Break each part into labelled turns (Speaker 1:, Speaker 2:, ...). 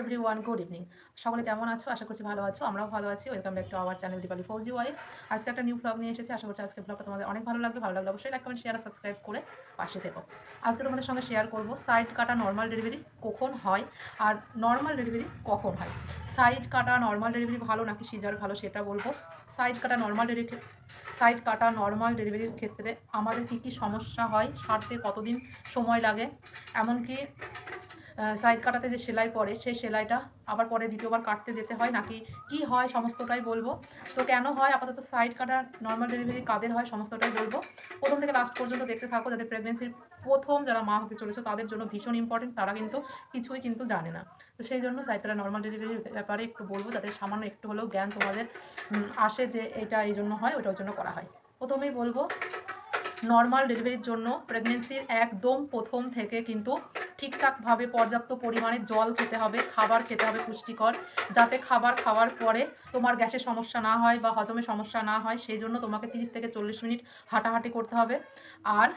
Speaker 1: Every one good evening সকলে কেমন আছো? আশা করছি ভালো আছো, আমরাও ভালো আছি। Welcome back to our channel Dipali Fauji wife আজকে একটা নিউ ব্লগ নিয়ে এসেছি, আশা করছি আজকে ব্লগটা তোমাদের অনেক ভালো লাগবে। ভালো লাগলে অবশ্যই লাইক কমেন্ট শেয়ার সাবস্ক্রাইব করে পাশে থেকো। আজকে তোমাদের সঙ্গে শেয়ার করব সাইড কাটা নর্মাল ডেলিভারি কখন হয় আর নর্মাল ডেলিভারি কখন হয়? সাইড কাটা নর্মাল ডেলিভারি ভালো নাকি সিজার ভালো সেটা বলব। সাইড কাটা নর্মাল ডেলিভারি সাইড কাটা নর্মাল ডেলিভারির ক্ষেত্রে আমাদের কী কী সমস্যা হয়, সারতে কতদিন সময় লাগে? এমনকি সাইড কাটাতে যে সেলাই পড়ে সেই সেলাইটা আবার পরে দ্বিতীয়বার কাটতে যেতে হয় নাকি কি হয় সমস্তটাই বলব। তো কেন হয়? আপাতত সাইড কাটা নর্মাল ডেলিভারি কাদের হয় সমস্তটাই বলব। প্রথম থেকে লাস্ট পর্যন্ত দেখতে থাকো যাদের প্রেগনেন্সির প্রথম যারা মা হতে চলেছে তাদের জন্য ভীষণ ইম্পর্টেন্ট তারা কিন্তু কিছুই কিন্তু জানে না। তো সেই জন্য সাইড কাটা নর্মাল ডেলিভারির ব্যাপারে একটু বলব যাদের সামান্য একটু হলেও জ্ঞান তোমাদের আসে যে এটা এই জন্য হয় ওটার জন্য করা হয়। প্রথমেই বলব নর্মাল ডেলিভারির জন্য প্রেগনেন্সির একদম প্রথম থেকে কিন্তু ঠিকঠাকভাবে পর্যাপ্ত পরিমাণে জল খেতে হবে, খাবার খেতে হবে পুষ্টিকর, যাতে খাবার খাওয়ার পরে তোমার গ্যাসের সমস্যা না হয় বা হজমে সমস্যা না হয়, সেই জন্য তোমাকে তিরিশ থেকে চল্লিশ মিনিট হাঁটাহাঁটি করতে হবে। আর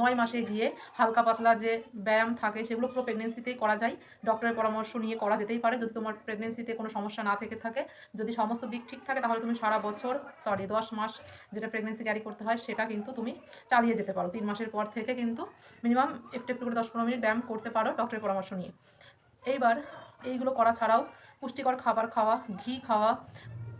Speaker 1: নয় মাসে গিয়ে হালকা পাতলা যে ব্যায়াম থাকে সেগুলো পুরো প্রেগনেন্সিতেই করা যায়। ডক্টরের পরামর্শ নিয়ে করা যেতেই পারে। যদি তোমার প্রেগনেন্সিতে কোনো সমস্যা না থেকে থাকে, যদি সমস্ত দিক ঠিক থাকে, তাহলে তুমি সারা বছর সরি দশ মাস যেটা প্রেগনেন্সি ক্যারি করতে হয়, সেটা কিন্তু তুমি চালিয়ে যেতে পারো। তিন মাসের পর থেকে কিন্তু মিনিমাম একটু একটু করে দশ পনেরো মিনিট ব্যায়াম করতে পারো ডক্টরের পরামর্শ নিয়ে। এইবার এইগুলো করা ছাড়াও পুষ্টিকর খাবার খাওয়া, ঘি খাওয়া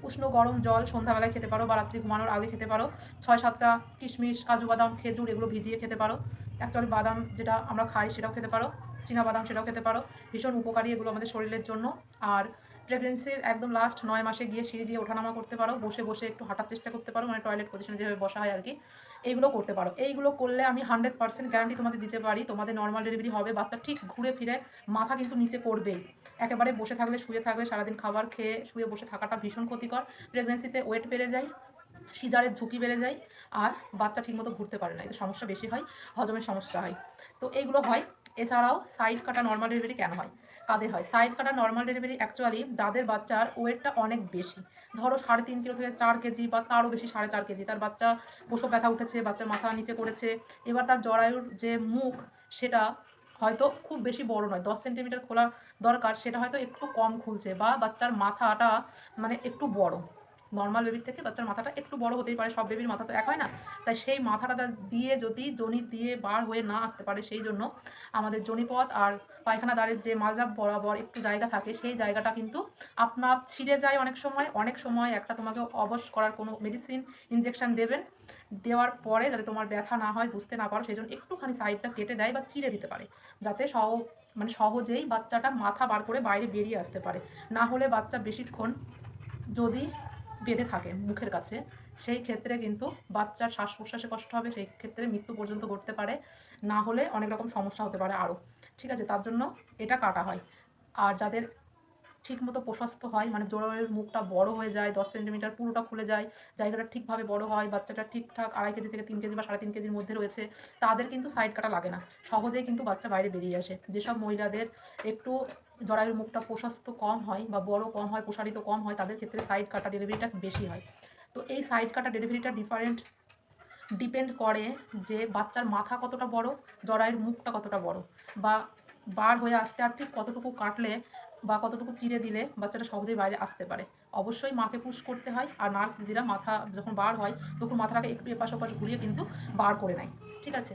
Speaker 1: উষ্ণ গরম জল সন্ধ্যাবেলায় খেতে পারো বা রাত্রি ঘুমানোর আগে খেতে পারো। ছয়, সাতটা কিশমিশ, কাজু বাদাম, খেজুর এগুলো ভিজিয়ে খেতে পারো। অ্যাকচুয়ালি বাদাম যেটা আমরা খাই সেটাও খেতে পারো। চীনা বাদাম সেটাও খেতে পারো। ভীষণ উপকারী এগুলো আমাদের শরীরের জন্য। আর প্রেগনেন্সির একদম লাস্ট নয় মাসে গিয়ে সিঁড়ি দিয়ে ওঠানামা করতে পারো, বসে বসে একটু হাঁটার চেষ্টা করতে পারো মানে টয়লেট পজিশনে যেভাবে বসা হয় আর কি এইগুলো করতে পারো। এইগুলো করলে আমি হান্ড্রেড পার্সেন্ট গ্যারান্টি তোমাদের দিতে পারি, তোমাদের নর্মাল ডেলিভারি হবে, বাচ্চা ঠিক ঘুরে ফিরে মাথা কিন্তু নিচে করবেই। একেবারে বসে থাকলে, শুয়ে থাকলে, সারাদিন খাবার খেয়ে শুয়ে বসে থাকাটা ভীষণ ক্ষতিকর। প্রেগনেন্সিতে ওয়েট বেড়ে যায়, সিজারের ঝুঁকি বেড়ে যায়, আর বাচ্চা ঠিকমতো ঘুরতে পারে না, এতে সমস্যা বেশি হয় হজমের সমস্যা হয়। তো এইগুলো হয়। এছাড়াও সাইড কাটা নর্মাল ডেলিভারি কেন হয়? কাদের হয়? সাইড কাটা নর্মাল ডেলিভারি অ্যাকচুয়ালি দাদের বাচ্চার ওয়েটটা অনেক বেশি। ধরো সাড়ে তিন কিলো থেকে চার কেজি বা তারও বেশি সাড়ে চার কেজি। তার বাচ্চা প্রসব ব্যথা উঠেছে বাচ্চার মাথা নিচে করেছে। এবার তার জরায়ুর যে মুখ, সেটা হয়তো খুব বেশি বড় নয়। দশ সেন্টিমিটার খোলা দরকার, সেটা হয়তো একটু কম খুলছে বা বাচ্চার মাথাটা মানে একটু বড়। নর্মাল বেবির থেকে বাচ্চার মাথাটা একটু বড় হতেই পারে, সব বেবির মাথা তো এক হয় না। তাই সেই মাথাটা দিয়ে যদি জনি দিয়ে বার হয়ে না আসতে পারে, সেই জন্য আমাদের জনিপথ আর পায়খানা দ্বারের যে মালজাব বরাবর একটু জায়গা থাকে, সেই জায়গাটা কিন্তু আপনা ছিঁড়ে যায় অনেক সময়। অনেক সময় একটা তোমাকে অবশ করার কোনো মেডিসিন ইনজেকশন দেবেন, দেওয়ার পরে যাতে তোমার ব্যথা না হয়, বুঝতে না পারো, সেই জন্য একটুখানি সাইডটা কেটে দেয় বা চিড়ে দিতে পারে, যাতে সহ মানে সহজেই বাচ্চাটা মাথা বার করে বাইরে বেরিয়ে আসতে পারে। না হলে বাচ্চা বেশিক্ষণ যদি বেঁধে থাকে মুখের কাছে। সেই ক্ষেত্রে কিন্তু বাচ্চার শ্বাস প্রশ্বাসে কষ্ট হবে, সেই ক্ষেত্রে মৃত্যু পর্যন্ত ঘটতে পারে। না হলে অনেক রকম সমস্যা হতে পারে আরও। ঠিক আছে, তার জন্য এটা কাটা হয়। আর যাদের ঠিকমতো প্রশস্ত হয় মানে জোরের মুখটা বড় হয়ে যায়, দশ সেন্টিমিটার পুরোটা খুলে যায়, জায়গাটা ঠিকভাবে বড় হয়, বাচ্চাটা ঠিকঠাক আড়াই কেজি থেকে তিন কেজি বা সাড়ে তিন কেজির মধ্যে রয়েছে, তাদের কিন্তু সাইড কাটা লাগে না। সহজেই কিন্তু বাচ্চা বাইরে বেরিয়ে আসে। যেসব মহিলাদের একটু জরায়ুর মুখটা প্রশস্ত কম হয় বা বড় কম হয়, প্রসারিত কম হয়, তাদের ক্ষেত্রে সাইড কাটা ডেলিভারিটা বেশি হয়। তো এই সাইড কাটা ডেলিভারিটা ডিফারেন্ট ডিপেন্ড করে যে বাচ্চার মাথা কতটা বড়, জরায়ুর মুখটা কতটা বড় বা বার হয়ে আসতে আর ঠিক কতটুকু কাটলে বা কতটুকু চিড়ে দিলে বাচ্চাটা সহজেই বাইরে আসতে পারে। অবশ্যই মাকে পুশ করতে হয় আর নার্স দিদিরা মাথা যখন বার হয়, তখন মাথাটাকে একটু এপাশ ওপাশ ঘুরিয়ে কিন্তু বার করে নেয়। ঠিক আছে?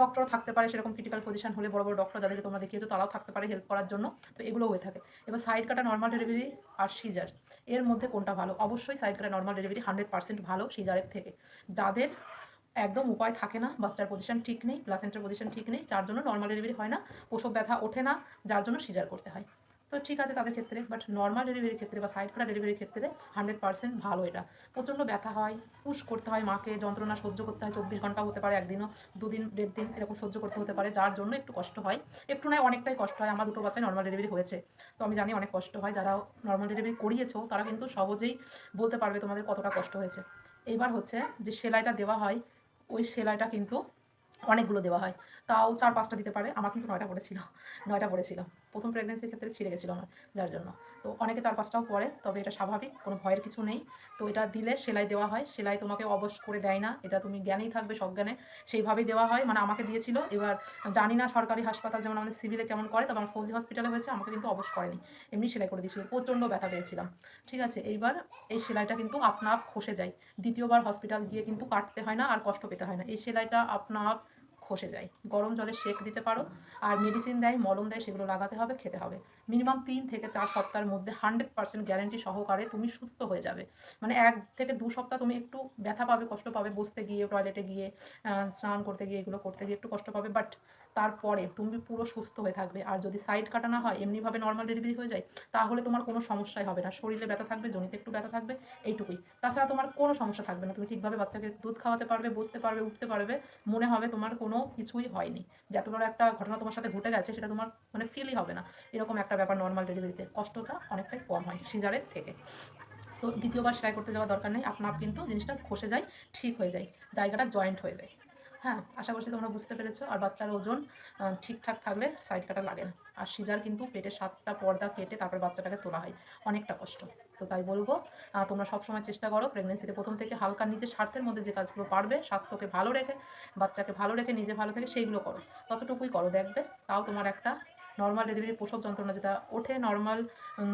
Speaker 1: ডক্টরও থাকতে পারে সেরকম ক্রিটিক্যাল পজিশন হলে, বড় বড় ডক্টর যাদেরকে তোমরা দেখিয়েছো, তারাও থাকতে পারে হেল্প করার জন্য। তো এগুলো হয়ে থাকে। এবার সাইড কাটা নর্মাল ডেলিভারি আর সিজার এর মধ্যে কোনটা ভালো? অবশ্যই সাইড কাটা নর্মাল ডেলিভারি হান্ড্রেড পার্সেন্ট ভালো সিজারের থেকে। যাদের একদম উপায় থাকে না, বাচ্চার পজিশন ঠিক নেই প্লাসেন্টার পজিশন ঠিক নেই, যার জন্য নর্মাল ডেলিভারি হয় না, প্রসব ব্যথা ওঠে না, যার জন্য সিজার করতে হয়। তো ঠিক আছে তাদের ক্ষেত্রে বাট নর্মাল ডেলিভারির ক্ষেত্রে বা সাইড করা ডেলিভারির ক্ষেত্রে হান্ড্রেড পার্সেন্ট ভালো এটা। প্রচণ্ড ব্যথা হয়, পুশ করতে হয় মাকে, যন্ত্রণা সহ্য করতে হয় চব্বিশ ঘণ্টা হতে পারে একদিনও, দুদিন, দেড় দিন এরকম সহ্য করতে হতে পারে, যার জন্য একটু কষ্ট হয়। একটু নয়, অনেকটাই কষ্ট হয়। আমার দুটো বাচ্চায় নর্মাল ডেলিভারি হয়েছে। তো আমি জানি অনেক কষ্ট হয়। যারা নর্মাল ডেলিভারি করিয়েছো, তারা কিন্তু সহজেই বলতে পারবে তোমাদের কতটা কষ্ট হয়েছে। এইবার হচ্ছে যে সেলাইটা দেওয়া হয়, ওই সেলাইটা কিন্তু অনেকগুলো দেওয়া হয়। তাও চার পাঁচটা দিতে পারে। আমার কিন্তু নয়টা পড়েছিল। নয়টা পড়েছিল। প্রথম প্রেগনেন্সির ক্ষেত্রে ছিঁড়ে গেছিল আমার, যার জন্য। তো অনেকে চার পাঁচটাও পড়ে, তবে এটা স্বাভাবিক, কোনো ভয়ের কিছু নেই। তো এটা দিলে সেলাই দেওয়া হয়। সেলাই তোমাকে অবশ করে দেয় না। এটা তুমি জ্ঞানেই থাকবে, সজ্ঞানে। সেইভাবেই দেওয়া হয়। মানে আমাকে দিয়েছিল। এবার জানি না সরকারি হাসপাতাল যেমন আমাদের সিভিলে কেমন করে, তবে আমার ফৌজি হসপিটালে হয়েছে। আমাকে কিন্তু অবশ করেনি। এমনি সেলাই করে দিয়েছিল। প্রচণ্ড ব্যথা পেয়েছিলাম। ঠিক আছে? এইবার এই সেলাইটা কিন্তু আপনা আপ খসে যায়। দ্বিতীয়বার হসপিটাল গিয়ে কিন্তু কাটতে হয় না, আর কষ্ট পেতে হয় না। এই সেলাইটা আপনা আপ খসে যায়। গরম জলে সেক দিতে পারো, আর মেডিসিন দেয়, মলম দেয়, সেগুলো লাগাতে হবে, খেতে হবে। মিনিমাম তিন থেকে চার সপ্তাহের মধ্যে হান্ড্রেড পার্সেন্ট গ্যারেন্টি সহকারে তুমি সুস্থ হয়ে যাবে। মানে এক থেকে দু সপ্তাহ তুমি একটু ব্যথা পাবে, কষ্ট পাবে, বসতে গিয়ে টয়লেটে গিয়ে স্নান করতে গিয়ে, এগুলো করতে গিয়ে একটু কষ্ট পাবে বাট তারপরে তুমি পুরো সুস্থ হয়ে থাকবে। আর যদি সাইড কাটা না হয়, এমনিভাবে নর্মাল ডেলিভারি হয়ে যায়, তাহলে তোমার কোনো সমস্যাই হবে না। শরীরে ব্যথা থাকবে, জনিতে একটু ব্যথা থাকবে, এইটুকুই। তাছাড়া তোমার কোনো সমস্যা থাকবে না। তুমি ঠিকভাবে বাচ্চাকে দুধ খাওয়াতে পারবে, বসতে পারবে, উঠতে পারবে, মনে হবে তোমার কোনো কিছুই হয়নি। যত বড় একটা ঘটনা তোমার সাথে ঘটে গেছে, সেটা তোমার মানে ফিলই হবে না। এরকম একটা ব্যাপার নর্মাল ডেলিভারিতে কষ্টটা অনেকটাই কম হয় সিজারের থেকে। তো দ্বিতীয়বার সেলাই করতে যাওয়ার দরকার নেই। আপনার কিন্তু জিনিসটা খসে যায়, ঠিক হয়ে যায়, জায়গাটা জয়েন্ট হয়ে যায়। হ্যাঁ আশা করছি তোমরা বুঝতে পেরেছ। আর বাচ্চার ওজন ঠিকঠাক থাকলে সাইড কাটা লাগে না। আর সিজার কিন্তু পেটে সাতটা পর্দা কেটে তারপর বাচ্চাটাকে তোলা হয়। অনেকটা কষ্ট। তো তাই বলব তোমরা সবসময় চেষ্টা করো প্রেগনেন্সিতে প্রথম থেকে হালকা নিজের স্বার্থের মধ্যে যে কাজগুলো পারবে, স্বাস্থ্যকে ভালো রেখে, বাচ্চাকে ভালো রেখে নিজে ভালো থেকে সেইগুলো করো। ততটুকুই করো, দেখবে তাও তোমার একটা নর্মাল ডেলিভারি প্রসব যন্ত্রণা যেটা ওঠে নর্মাল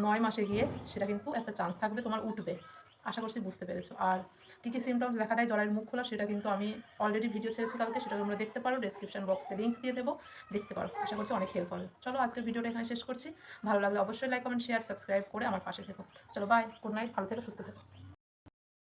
Speaker 1: নয় মাসে গিয়ে, সেটা কিন্তু একটা চান্স থাকবে তোমার উঠবে। আশা করছি বুঝতে পেরেছ। আর কী কী সিমটমস দেখা দেয় জলের মুখ খোলা, সেটা কিন্তু আমি অলরেডি ভিডিও ছেড়েছি কালকে, সেটা তোমরা দেখতে পারো ডেসক্রিপশন বক্সে লিঙ্ক দিয়ে দেবো, দেখতে পারো। আশা করছি অনেক হেল্প হবে। চলো, আজকের ভিডিওটা এখানে শেষ করছি। ভালো লাগলে অবশ্যই লাইক কমেন্ট শেয়ার সাবস্ক্রাইব করে আমার পাশে থেকো। চলো বাই গুড নাইট ভালো থেকো, সুস্থ থেকো।